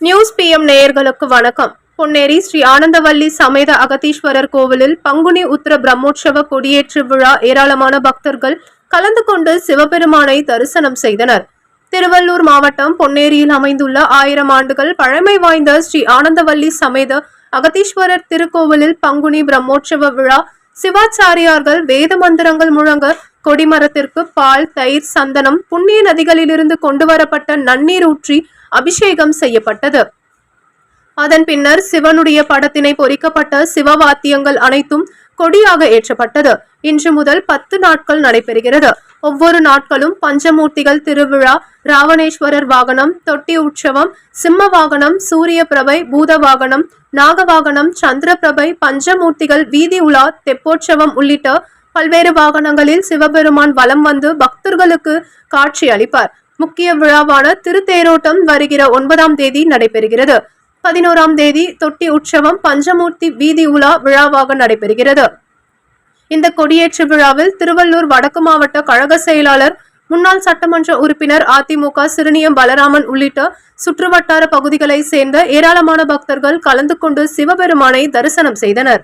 News PM நேயர்களுக்கு வணக்கம். பொன்னேரி ஸ்ரீ ஆனந்தவல்லி சமேத அகதீஸ்வரர் கோவிலில் பங்குனி உத்திர பிரம்மோற்சவ கொடியேற்று விழா ஏராளமான பக்தர்கள் கலந்து கொண்டு சிவபெருமானை தரிசனம் செய்தனர். திருவள்ளூர் மாவட்டம் பொன்னேரியில் அமைந்துள்ள ஆயிரம் ஆண்டுகள் பழமை வாய்ந்த ஸ்ரீ ஆனந்தவல்லி சமேத அகதீஸ்வரர் திருக்கோவிலில் பங்குனி பிரம்மோற்சவ விழா சிவாச்சாரியார்கள் வேத மந்திரங்கள் முழங்க கொடிமரத்திற்கு பால் தயிர் சந்தனம் புண்ணிய நதிகளிலிருந்து கொண்டு வரப்பட்ட நன்னீர் ஊற்றி அபிஷேகம் செய்யப்பட்டது. அதன் பின்னர் சிவனுடைய படத்தினை பொறிக்கப்பட்ட சிவவாத்தியங்கள் அனைத்தும் கொடியாக ஏற்றப்பட்டது. இன்று முதல் பத்து நாட்கள் நடைபெறுகிறது. ஒவ்வொரு நாட்களும் பஞ்சமூர்த்திகள் திருவிழா ராவணேஸ்வரர் வாகனம் தொட்டி உற்சவம் சிம்ம வாகனம் சூரிய பிரபை பூத வாகனம் நாக வாகனம் சந்திர பிரபை பஞ்சமூர்த்திகள் வீதி உலா தெப்போற்சவம் உள்ளிட்ட பல்வேறு வாகனங்களில் சிவபெருமான் வலம் வந்து பக்தர்களுக்கு காட்சி அளிப்பார். முக்கிய விழாவான திருத்தேரோட்டம் வருகிற ஒன்பதாம் தேதி நடைபெறுகிறது. பதினோராம் தேதி தொட்டி உற்சவம் பஞ்சமூர்த்தி வீதி உலா விழாவாக நடைபெறுகிறது. இந்த கொடியேற்று விழாவில் திருவள்ளூர் வடக்கு மாவட்ட கழக செயலாளர் முன்னாள் சட்டமன்ற உறுப்பினர் அதிமுக சிறுனியம் பலராமன் உள்ளிட்ட சுற்றுவட்டார பகுதிகளை சேர்ந்த ஏராளமான பக்தர்கள் கலந்து கொண்டு சிவபெருமானை தரிசனம் செய்தனர்.